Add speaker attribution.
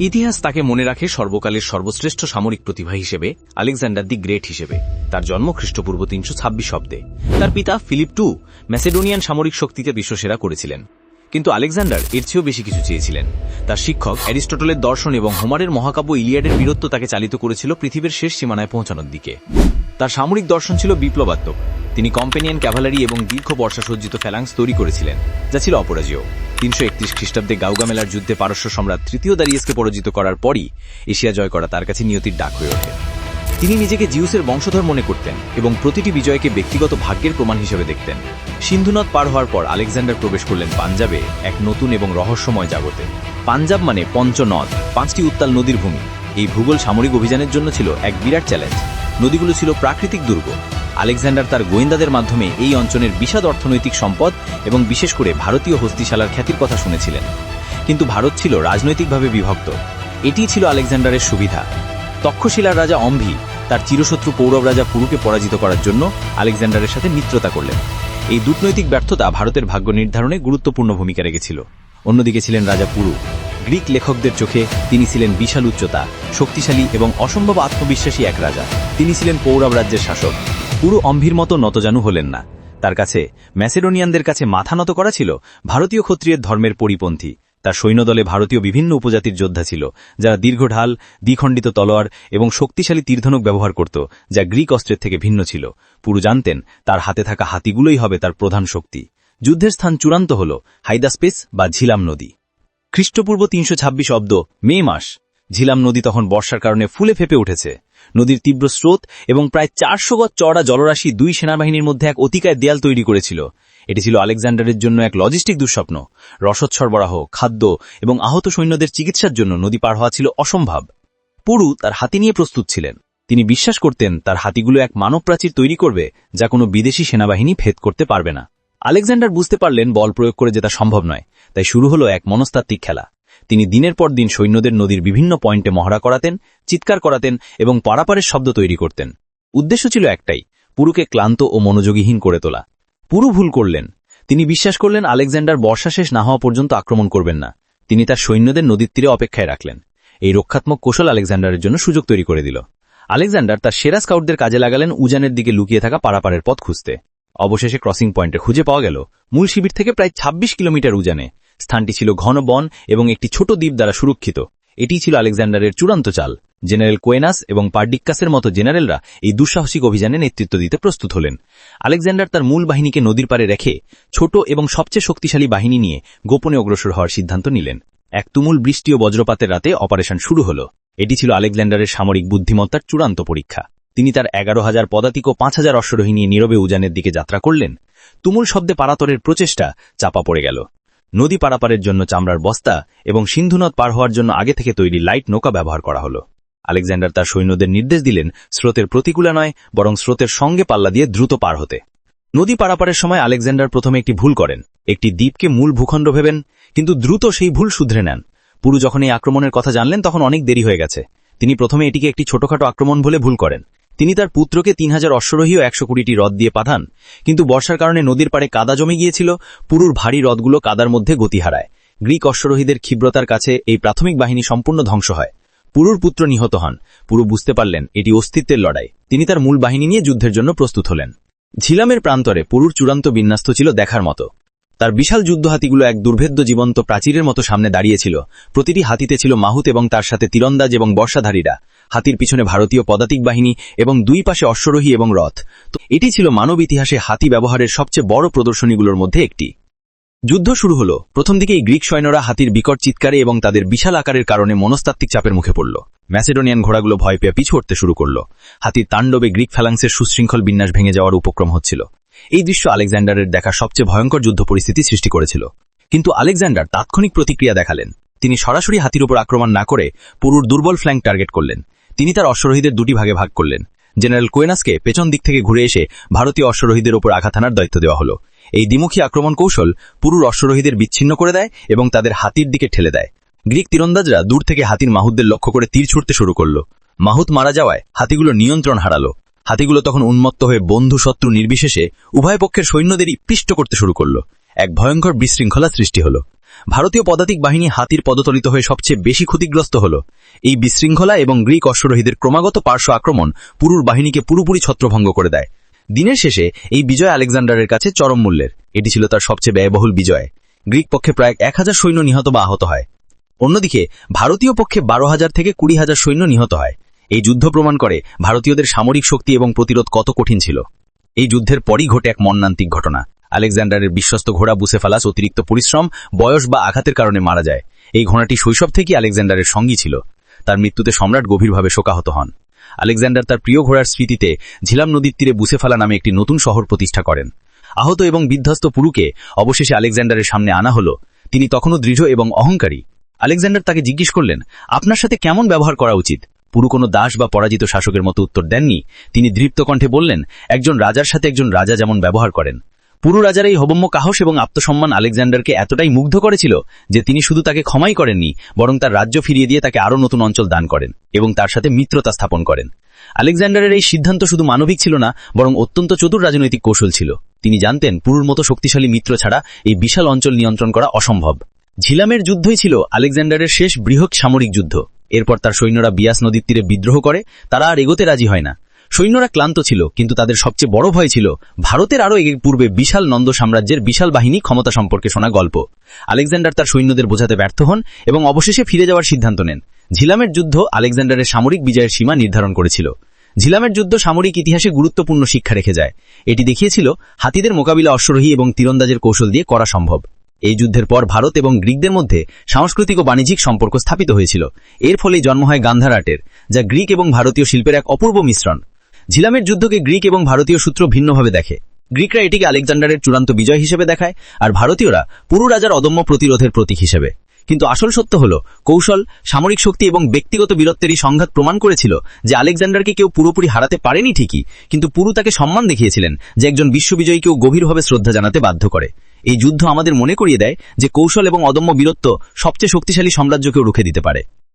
Speaker 1: ইতিহাস তাকে মনে রাখে সর্বকালের সর্বশ্রেষ্ঠ সামরিক প্রতিভা হিসেবে, আলেকজান্ডার দি গ্রেট হিসেবে। তার জন্ম খ্রিস্টপূর্ব তিনশো ছাব্বিশ শব্দে। তার পিতা ফিলিপ টু ম্যাসেডোনিয়ান সামরিক শক্তিতে বিশ্বসেরা করেছিলেন। কিন্তু আলেকজান্ডার এর চেয়েও বেশি কিছু চেয়েছিলেন। তার শিক্ষক অ্যারিস্টটলের দর্শন এবং হোমারের মহাকাব্য ইলিয়াডের বীরত্ব তাকে চালিত করেছিল পৃথিবীর শেষ সীমানায় পৌঁছানোর দিকে। তার সামরিক দর্শন ছিল বিপ্লবাত্মক। তিনি কম্পেনিয়ান ক্যাভালারি এবং দীর্ঘ বর্ষাসজ্জিত ফ্যালাংস তৈরি করেছিলেন, যা ছিল অপরাজেয়। তিনশো একত্রিশ খ্রিস্টাব্দে গাউগামেলার যুদ্ধে পারস্য সম্রাট তৃতীয় দারিয়েসকে পরাজিত করার পরই এশিয়া জয় করা তার কাছে নিয়তির ডাক হয়ে ওঠে। তিনি নিজেকে জিউসের বংশধর মনে করতেন এবং প্রতিটি বিজয়কে ব্যক্তিগত ভাগ্যের প্রমাণ হিসেবে দেখতেন। সিন্ধুনদ পার হওয়ার পর আলেকজান্ডার প্রবেশ করলেন পাঞ্জাবে এক নতুন এবং রহস্যময় জাগতে। পাঞ্জাব মানে পঞ্চনদ, পাঁচটি উত্তাল নদীর ভূমি। এই ভূগোল সামরিক অভিযানের জন্য ছিল এক বিরাট চ্যালেঞ্জ নদীগুলো ছিল প্রাকৃতিক দুর্গ। আলেকজান্ডার তার গোয়েন্দাদের মাধ্যমে এই অঞ্চলের বিশাদ অর্থনৈতিক সম্পদ এবং বিশেষ করে ভারতীয় হস্তিশালার খ্যাতির কথা শুনেছিলেন। কিন্তু ভারত ছিল রাজনৈতিকভাবে বিভক্ত। এটিই ছিল আলেকজান্ডারের সুবিধা। তক্ষশিলার রাজা অম্ভি তার চিরশত্রু পৌরব রাজা পুরুকে পরাজিত করার জন্য আলেকজান্ডারের সাথে মিত্রতা করলেন। এই দূটনৈতিক ব্যর্থতা ভারতের ভাগ্য নির্ধারণে গুরুত্বপূর্ণ ভূমিকা রেখেছিল। অন্যদিকে ছিলেন রাজা পুরু। গ্রিক লেখকদের চোখে তিনি ছিলেন বিশাল উচ্চতা, শক্তিশালী এবং অসম্ভব আত্মবিশ্বাসী এক রাজা। তিনি ছিলেন পৌরব রাজ্যের শাসক। পুরো অম্ভির মতো নতজানু হলেন না। তার কাছে ম্যাসেডোনিয়ানদের কাছে মাথা নত করা ছিল ভারতীয় ক্ষত্রিয়ের ধর্মের পরিপন্থী। তার সৈন্যদলে ভারতীয় বিভিন্ন উপজাতির যোদ্ধা ছিল, যারা দীর্ঘ ঢাল দ্বিখণ্ডিত তলোয়ার এবং শক্তিশালী তীর্ধনুক ব্যবহার করত, যা গ্রিক অস্ত্রের থেকে ভিন্ন ছিল। পুরু জানতেন, তার হাতে থাকা হাতিগুলোই হবে তার প্রধান শক্তি। যুদ্ধের স্থান চূড়ান্ত হল হাইদাস্পেস বা ঝিলাম নদী। খ্রিস্টপূর্ব তিনশো ছাব্বিশ অব্দ মে মাস ঝিলাম নদী তখন বর্ষার কারণে ফুলে ফেপে উঠেছে। নদীর তীব্র স্রোত এবং প্রায় চারশো গজ চড়া জলরাশি দুই সেনাবাহিনীর মধ্যে এক অতিকায় দেয়াল তৈরি করেছিল। এটি ছিল আলেকজান্ডারের জন্য এক লজিস্টিক দুঃস্বপ্ন। রসদ সরবরাহ খাদ্য এবং আহত সৈন্যদের চিকিৎসার জন্য নদী পার হওয়া ছিল অসম্ভব। পুরু তার হাতি নিয়ে প্রস্তুত ছিলেন। তিনি বিশ্বাস করতেন তার হাতিগুলো এক মানব প্রাচীর তৈরি করবে যা কোনো বিদেশি সেনাবাহিনী ভেদ করতে পারবে না। আলেকজান্ডার বুঝতে পারলেন বল প্রয়োগ করে যেটা সম্ভব নয়, তাই শুরু হলো এক মনস্তাত্ত্বিক খেলা। তিনি দিনের পর দিন সৈন্যদের নদীর বিভিন্ন পয়েন্টে মহড়া করাতেন, চিৎকার করাতেন এবং পারাপারের শব্দ তৈরি করতেন। উদ্দেশ্য ছিল একটাই, পুরুকে ক্লান্ত ও মনোযোগীহীন করে তোলা। পুরু ভুল করলেন। তিনি বিশ্বাস করলেন আলেকজান্ডার বর্ষা শেষ না হওয়া পর্যন্ত আক্রমণ করবেন না। তিনি তার সৈন্যদের নদীর তীরে অপেক্ষায় রাখলেন। এই রক্ষাত্মক কৌশল আলেকজান্ডারের জন্য সুযোগ তৈরি করে দিল। আলেকজান্ডার তার সেরা স্কাউটদের কাজে লাগালেন উজানের দিকে লুকিয়ে থাকা পারাপারের পথ খুঁজতে। অবশেষে ক্রসিং পয়েন্টে খুঁজে পাওয়া গেল, মূল শিবির থেকে প্রায় ২৬ কিলোমিটার উজানে। স্থানটি ছিল ঘন বন এবং একটি ছোট দ্বীপ দ্বারা সুরক্ষিত। এটি ছিল আলেকজান্ডারের চূড়ান্ত চাল। জেনারেল কোয়েনাস এবং পার্ডিক্কাসের মতো জেনারেলরা এই দুঃসাহসিক অভিযানে নেতৃত্ব দিতে প্রস্তুত হলেন। আলেকজান্ডার তার মূল বাহিনীকে নদীর পারে রেখে ছোট এবং সবচেয়ে শক্তিশালী বাহিনী নিয়ে গোপনে অগ্রসর হওয়ার সিদ্ধান্ত নিলেন। এক তুমুল বৃষ্টি ও বজ্রপাতের রাতে অপারেশন শুরু হল। এটি ছিল আলেকজান্ডারের সামরিক বুদ্ধিমত্তার চূড়ান্ত পরীক্ষা। তিনি তার এগারো হাজার পদাতিক ও পাঁচ হাজার অশ্বরোহী নিয়ে নীরবে উজানের দিকে যাত্রা করলেন। তুমুল শব্দে পারাতরের প্রচেষ্টা চাপা পড়ে গেল। নদী পারাপারের জন্য চামড়ার বস্তা এবং সিন্ধুনদ পার হওয়ার জন্য আগে থেকে তৈরি লাইট নৌকা ব্যবহার করা হল। আলেকজান্ডার তার সৈন্যদের নির্দেশ দিলেন স্রোতের প্রতিকূলা নয় বরং স্রোতের সঙ্গে পাল্লা দিয়ে দ্রুত পার হতে। নদী পারাপারের সময় আলেকজান্ডার প্রথমে একটি ভুল করেন। একটি দ্বীপকে মূল ভূখণ্ড ভেবেন, কিন্তু দ্রুত সেই ভুল শুধরে নেন। পুরু যখন এই আক্রমণের কথা জানলেন, তখন অনেক দেরি হয়ে গেছে। তিনি প্রথমে এটিকে একটি ছোটখাটো আক্রমণ বলে ভুল করেন। তিনি তার পুত্রকে তিন হাজার অশ্বরোহী ও একশো কুড়িটি রথ দিয়ে পাঠান। কিন্তু বর্ষার কারণে নদীর পাড়ে কাদা জমে গিয়েছিল। পুরুর ভারী রথগুলো কাদার মধ্যে গতি হারায়। গ্রিক অশ্বরোহীদের ক্ষিব্রতার কাছে এই প্রাথমিক বাহিনী সম্পূর্ণ ধ্বংস হয়। পুরুর পুত্র নিহত হন। পুরু বুঝতে পারলেন এটি অস্তিত্বের লড়াই। তিনি তার মূল বাহিনী নিয়ে যুদ্ধের জন্য প্রস্তুত হলেন। ঝিলামের প্রান্তরে পুরুর চূড়ান্ত বিন্যাস্ত ছিল দেখার মতো। তার বিশাল যুদ্ধ হাতিগুলো এক দুর্ভেদ্য জীবন্ত প্রাচীরের মতো সামনে দাঁড়িয়েছিল। প্রতিটি হাতিতে ছিল মাহুত এবং তার সাথে তীরন্দাজ এবং বর্ষাধারীরা। হাতির পিছনে ভারতীয় পদাতিক বাহিনী এবং দুই পাশে অশ্বরোহী এবং রথ। তো এটি ছিল মানব ইতিহাসে হাতি ব্যবহারের সবচেয়ে বড় প্রদর্শনীগুলোর মধ্যে একটি। যুদ্ধ শুরু হলো। প্রথম দিকে এই গ্রিক সৈন্যরা হাতির বিকট চিৎকারে এবং তাদের বিশাল আকারের কারণে মনস্তাত্ত্বিক চাপের মুখে পড়ল। ম্যাসেডোনিয়ান ঘোড়াগুলো ভয় পেয়ে পিছু উঠতে শুরু করল। হাতির তাণ্ডবে গ্রিক ফ্যালাংসের সুশৃঙ্খল বিন্যাস ভেঙে যাওয়ার উপক্রম হচ্ছিল। এই দৃশ্য আলেকজান্ডারের দেখা সবচেয়ে ভয়ঙ্কর যুদ্ধ পরিস্থিতি সৃষ্টি করেছিল। কিন্তু আলেকজান্ডার তাৎক্ষণিক প্রতিক্রিয়া দেখালেন। তিনি সরাসরি হাতির উপর আক্রমণ না করে পুরুর দুর্বল ফ্ল্যাঙ্ক টার্গেট করলেন। তিনি তার অশ্বরোহীদের দুটি ভাগে ভাগ করলেন। জেনারেল কোয়েনাসকে পেছন দিক থেকে ঘুরে এসে ভারতীয় অশ্বরোহীদের উপর আঘাত হানার দায়িত্ব দেওয়া হল। এই দ্বিমুখী আক্রমণ কৌশল পুরুর অশ্বরোহীদের বিচ্ছিন্ন করে দেয় এবং তাদের হাতির দিকে ঠেলে দেয়। গ্রিক তীরন্দাজরা দূর থেকে হাতির মাহুতদের লক্ষ্য করে তীর ছুটতে শুরু করল। মাহুত মারা যাওয়ায় হাতিগুলো নিয়ন্ত্রণ হারালো। হাতিগুলো তখন উন্মত্ত হয়ে বন্ধু শত্রু নির্বিশেষে উভয় পক্ষের সৈন্যদেরই পিষ্ট করতে শুরু করল।
Speaker 2: এক ভয়ঙ্কর বিশৃঙ্খলা সৃষ্টি হল। ভারতীয় পদাতিক বাহিনী হাতির পদতলিত হয়ে সবচেয়ে বেশি ক্ষতিগ্রস্ত হল। এই বিশৃঙ্খলা এবং গ্রিক অশ্বরোহীদের ক্রমাগত পার্শ্ব আক্রমণ পুরুর বাহিনীকে পুরোপুরি ছত্রভঙ্গ করে দেয়। দিনের শেষে এই বিজয় আলেকজান্ডারের কাছে চরম মূল্যের। এটি ছিল তার সবচেয়ে ব্যয়বহুল বিজয়। গ্রিক পক্ষে প্রায় এক হাজার সৈন্য নিহত বা আহত হয়। অন্যদিকে, ভারতীয় পক্ষে বারো হাজার থেকে কুড়ি হাজার সৈন্য নিহত হয়। এই যুদ্ধ প্রমাণ করে ভারতীয়দের সামরিক শক্তি এবং প্রতিরোধ কত কঠিন ছিল। এই যুদ্ধের পরই ঘটে এক মর্মান্তিক ঘটনা। আলেকজান্ডারের বিশ্বস্ত ঘোড়া বুসেফালাস অতিরিক্ত পরিশ্রম, বয়স বা আঘাতের কারণে মারা যায়। এই ঘোড়াটি শৈশব থেকেই আলেকজান্ডারের সঙ্গী ছিল। তার মৃত্যুতে সম্রাট গভীরভাবে শোকাহত হন। আলেকজান্ডার তার প্রিয় ঘোড়ার স্মৃতিতে ঝিলাম নদীর তীরে বুসেফালা নামে একটি নতুন শহর প্রতিষ্ঠা করেন। আহত এবং বিধ্বস্ত পুরুকে অবশেষে আলেকজান্ডারের সামনে আনা হল। তিনি তখনও দৃঢ় এবং অহংকারী। আলেকজান্ডার তাকে জিজ্ঞেস করলেন, আপনার সাথে কেমন ব্যবহার করা উচিত? পুরু কোনো দাস বা পরাজিত শাসকের মতো উত্তর দেননি। তিনি দৃপ্ত কণ্ঠে বললেন, একজন রাজার সাথে একজন রাজা যেমন ব্যবহার করেন। পুরু রাজার এই হবম্য কাহস এবং আত্মসম্মান আলেকজান্ডারকে এতটাই মুগ্ধ করেছিল যে তিনি শুধু তাকে ক্ষমাই করেননি, বরং তার রাজ্য ফিরিয়ে দিয়ে তাকে আরও নতুন অঞ্চল দান করেন এবং তার সাথে মিত্রতা স্থাপন করেন। আলেকজান্ডারের এই সিদ্ধান্ত শুধু মানবিক ছিল না, বরং অত্যন্ত চতুর রাজনৈতিক কৌশল ছিল। তিনি জানতেন, পুরুর মতো শক্তিশালী মিত্র ছাড়া এই বিশাল অঞ্চল নিয়ন্ত্রণ করা অসম্ভব। ঝিলামের যুদ্ধই ছিল আলেকজান্ডারের শেষ বৃহৎ সামরিক যুদ্ধ। এরপর তার সৈন্যরা বিয়াস নদীর তীরে বিদ্রোহ করে, তারা আর এগোতে রাজি হয় না। সৈন্যরা ক্লান্ত ছিল, কিন্তু তাদের সবচেয়ে বড় ভয় ছিল, ভারতের আরও এর পূর্বে বিশাল নন্দ সাম্রাজ্যের বিশাল বাহিনী ক্ষমতা সম্পর্কে শোনা গল্প। আলেকজান্ডার তার সৈন্যদের বোঝাতে ব্যর্থ হন এবং অবশেষে ফিরে যাওয়ার সিদ্ধান্ত নেন। ঝিলামের যুদ্ধ আলেকজান্ডারের সামরিক বিজয়ের সীমা নির্ধারণ করেছিল। ঝিলামের যুদ্ধ সামরিক ইতিহাসে গুরুত্বপূর্ণ শিক্ষা রেখে যায়। এটি দেখিয়েছিল হাতিদের মোকাবিলা অশ্বরোহী এবং তীরন্দাজের কৌশল দিয়ে করা সম্ভব। এই যুদ্ধের পর ভারত এবং গ্রিকদের মধ্যে সাংস্কৃতিক ও বাণিজ্যিক সম্পর্ক স্থাপিত হয়েছিল। এর ফলে জন্ম হয় গান্ধার আর্টের যা গ্রিক এবং ভারতীয় শিল্পের এক অপূর্ব মিশ্রণ। ঝিলামের যুদ্ধকে গ্রিক এবং ভারতীয় সূত্র ভিন্নভাবে দেখে। গ্রিকরা এটিকে আলেকজান্ডারের চূড়ান্ত বিজয় হিসেবে দেখায়, আর ভারতীয়রা পুরু রাজার অদম্য প্রতিরোধের প্রতীক হিসেবে। কিন্তু আসল সত্য হল, কৌশল, সামরিক শক্তি এবং ব্যক্তিগত বীরত্বেরই সংঘাত প্রমাণ করেছিল যে আলেকজান্ডারকে কেউ পুরোপুরি হারাতে পারেনি ঠিকই, কিন্তু পুরু তাকে সম্মান দেখিয়েছিলেন যে একজন বিশ্ববিজয়ীকেও গভীরভাবে শ্রদ্ধা জানাতে বাধ্য করে। এই যুদ্ধ আমাদের মনে করিয়ে দেয় যে কৌশল এবং অদম্য বীরত্ব সবচেয়ে শক্তিশালী সাম্রাজ্যকেও রুখে দিতে পারে।